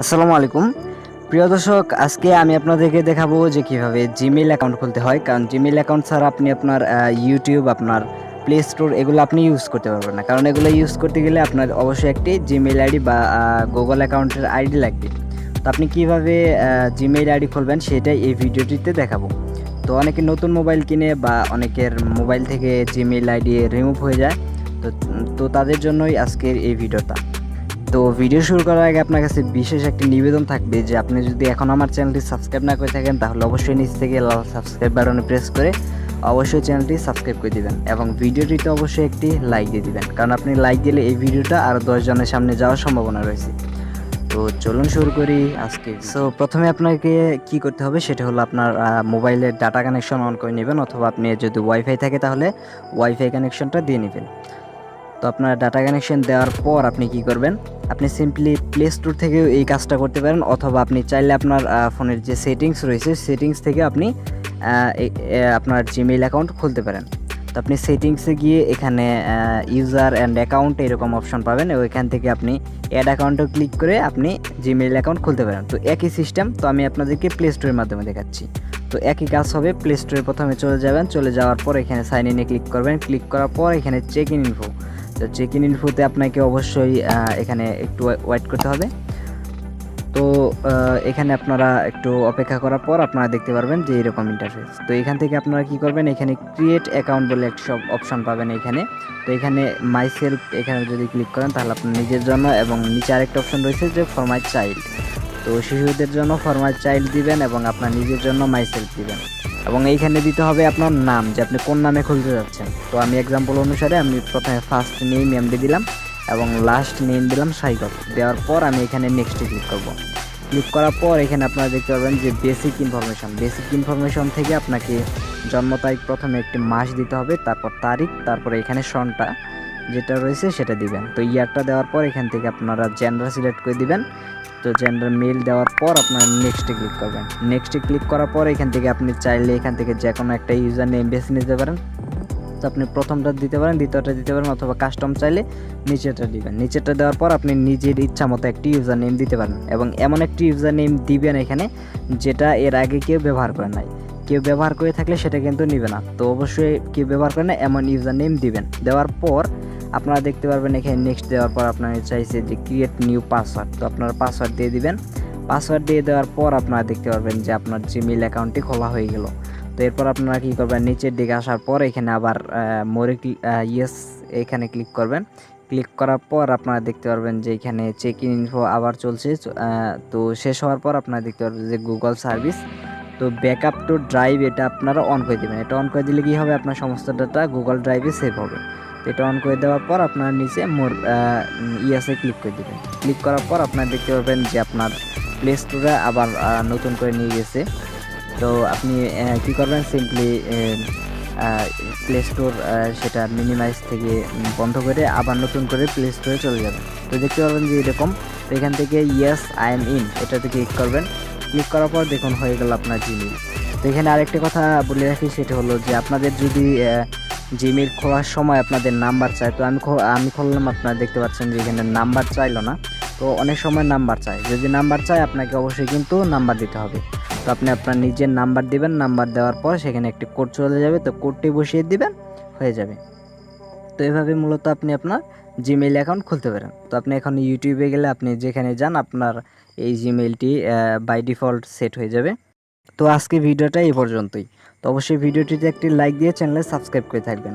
আসসালামু আলাইকুম। প্রিয় দর্শক, আজকে আমি আপনাদেরকে দেখাবো যে কীভাবে জিমেইল অ্যাকাউন্ট খুলতে হয়। কারণ জিমেইল অ্যাকাউন্ট ছাড়া আপনি আপনার ইউটিউব আপনার প্লে স্টোর এগুলো আপনি ইউজ করতে পারবেন না। কারণ এগুলো ইউজ করতে গেলে আপনার অবশ্যই একটি জিমেইল আইডি বা গুগল অ্যাকাউন্টের আইডি লাগবে। তো আপনি কীভাবে জিমেইল আইডি খুলবেন সেটাই এই ভিডিওটিতে দেখাবো। তো অনেকে নতুন মোবাইল কিনে বা অনেকের মোবাইল থেকে জিমেইল আইডি রিমুভ হয়ে যায়। তো তো তাদের জন্যই আজকের এই ভিডিওটা। তো ভিডিও শুরু করার আগে আপনার কাছে বিশেষ একটি নিবেদন থাকবে যে আপনি যদি এখন আমার চ্যানেলটি সাবস্ক্রাইব না করে থাকেন, তাহলে অবশ্যই নিচ থেকে লাল সাবস্ক্রাইব বাটনে প্রেস করে অবশ্যই চ্যানেলটি সাবস্ক্রাইব করে দিবেন এবং ভিডিওটিতে অবশ্যই একটি লাইক দিয়ে দিবেন। কারণ আপনি লাইক দিলে এই ভিডিওটা আরও দশজনের সামনে যাওয়ার সম্ভাবনা রয়েছে। তো চলুন শুরু করি আজকে। সো প্রথমে আপনাকে কি করতে হবে সেটা হলো আপনার মোবাইলের ডাটা কানেকশন অন করে নেবেন অথবা আপনি যদি ওয়াইফাই থাকে তাহলে ওয়াইফাই কানেকশনটা দিয়ে নেবেন। তো আপনার ডাটা কানেকশন দেওয়ার পর আপনি কি করবেন? আপনি সিম্পলি প্লে স্টোর থেকেও এই কাজটা করতে পারেন, অথবা আপনি চাইলে আপনার ফোনের যে সেটিংস রয়েছে সেটিংস থেকে আপনি আপনার জিমেইল অ্যাকাউন্ট খুলতে পারেন। তো আপনি সেটিংসে গিয়ে এখানে ইউজার অ্যান্ড অ্যাকাউন্ট এরকম অপশন পাবেন, ওইখান থেকে আপনি অ্যাড অ্যাকাউন্টে ক্লিক করে আপনি জিমেইল অ্যাকাউন্ট খুলতে পারেন। তো একই সিস্টেম তো আমি আপনাদেরকে প্লে স্টোরের মাধ্যমে দেখাচ্ছি। তো একই কাজ হবে প্লে স্টোরে প্রথমে চলে যাবেন, চলে যাওয়ার পর এখানে সাইন ইনে ক্লিক করবেন ক্লিক করার পর এখানে চেক ইন ইনফো তো চেক ইন ইনফোতে আপনাকে অবশ্যই এখানে একটু ওয়েট করতে হবে। তো এখানে আপনারা একটু অপেক্ষা করার পর আপনারা দেখতে পারবেন যে এরকম ইন্টারফেস তো এখান থেকে আপনারা কি করবেন, এখানে ক্রিয়েট অ্যাকাউন্ট বলে একটা সব অপশন পাবেন এখানে। তো এখানে মাই সেলফ এখানে যদি ক্লিক করেন তাহলে আপনার নিজের জন্য এবং নিচে আরেকটা অপশন রয়েছে যে ফর মাই চাইল্ড তো শিশুদের জন্য ফর মাই চাইল্ড দিবেন এবং আপনার নিজের জন্য মাই সেলফ দিবেন। এবং এইখানে দিতে হবে আপনার নাম, যে আপনি কোন নামে খুলতে যাচ্ছেন। তো আমি এক্সাম্পল অনুসারে আমি প্রথমে ফার্স্ট নেম এমডি দিলাম, এবং লাস্ট নেম দিলাম সাইকল দেওয়ার পর আমি এখানে নেক্সটে ক্লিক করব। ক্লিক করার পর এখানে আপনারা দেখতে পাবেন যে বেসিক ইনফরমেশন বেসিক ইনফরমেশন থেকে আপনাকে জন্ম তারিখ প্রথমে একটি মাস দিতে হবে, তারপর তারিখ, তারপর এখানে সনটা। যেটা রয়েছে সেটা দিবেন। তো ইয়ারটা দেওয়ার পর এখান থেকে আপনারা জেন্ডার সিলেক্ট করে দিবেন। তো জেন্ডার মেল দেওয়ার পর আপনারা নেক্সটে ক্লিক করবেন। নেক্সটে ক্লিক করার পর এখান থেকে আপনি চাইলে এখান থেকে যে কোনো একটা ইউজার নেম বেছে নিতে পারেন। তো আপনি প্রথমটা দিতে পারেন, দ্বিতীয়টা দিতে পারেন অথবা কাস্টম চাইলে নিচেটা দিবেন। নিচেটা দেওয়ার পর আপনি নিজের ইচ্ছা মতো একটি ইউজার নেম দিতে পারেন এবং এমন একটি ইউজার নেম দিবেন এখানে যেটা এর আগে কেউ ব্যবহার করে নাই। কেউ ব্যবহার করে থাকলে সেটা কিন্তু নিবে না। তো অবশ্যই কেউ ব্যবহার করে না, এমন ইউজার নেম দিবেন। দেওয়ার পর আপনারা দেখতে পারবেন এখানে নেক্সট দেওয়ার পর আপনারা চাইছে যে ক্রিয়েট নিউ পাসওয়ার্ড তো আপনারা পাসওয়ার্ড দিয়ে দিবেন। পাসওয়ার্ড দিয়ে দেওয়ার পর আপনারা দেখতে পারবেন যে আপনার জিমেইল অ্যাকাউন্টটি খোলা হয়ে গেল। তো এরপর আপনারা কী করবেন? নিচের দিকে আসার পর এখানে আবার মোরে ইয়েস এখানে ক্লিক করবেন। ক্লিক করার পর আপনারা দেখতে পারবেন যে এখানে চেক ইন ইনফো আবার চলছে। তো শেষ হওয়ার পর আপনারা দেখতে পারবেন যে গুগল সার্ভিস তো ব্যাকআপ টু ড্রাইভ এটা আপনারা অন করে দেবেন। এটা অন করে দিলে কী হবে? আপনার সমস্ত ডাটা গুগল ড্রাইভে সেভ হবে। এটা অন করে দেওয়ার পর আপনার নিচে মোর ইয়াসে ক্লিক করে দেবেন। ক্লিক করার পর আপনার দেখতে পাবেন যে আপনার প্লে স্টোরে আবার নতুন করে নিয়ে গেছে। তো আপনি কি করবেন? সিম্পলি প্লে স্টোর সেটা মিনিমাইজ থেকে বন্ধ করে আবার নতুন করে প্লে স্টোরে চলে যাবেন। তো দেখতে পারবেন যে এরকম, তো এখান থেকে ইয়েস আই এম ইন এটাতে ক্লিক করবেন। ক্লিক করার পর দেখুন হয়ে গেল আপনার জিমেল তো এখানে আরেকটা কথা বলে রাখি, সেটা হলো যে আপনাদের যদি জিমেল খোলার সময় আপনাদের নাম্বার চাই। তো আমি আমি খুললাম, আপনারা দেখতে পাচ্ছেন যে এখানে নাম্বার চাইলো না। তো অনেক সময় নাম্বার চাই। যদি নাম্বার চাই, আপনাকে অবশ্যই কিন্তু নাম্বার দিতে হবে। তো আপনি আপনার নিজের নাম্বার দিবেন, নাম্বার দেওয়ার পর সেখানে একটি কোড চলে যাবে। তো কোডটি বসিয়ে দিবেন, হয়ে যাবে। তো এভাবে মূলত আপনি আপনার জিমেইল অ্যাকাউন্ট খুলতে পারেন। তো আপনি এখন ইউটিউবে গেলে আপনি যেখানে যান, আপনার এই জিমেইলটি বাই ডিফল্ট সেট হয়ে যাবে। তো আজকে ভিডিওটা এই পর্যন্তই। তো অবশ্যই ভিডিওটিতে একটি লাইক দিয়ে চ্যানেলে সাবস্ক্রাইব করে থাকবেন।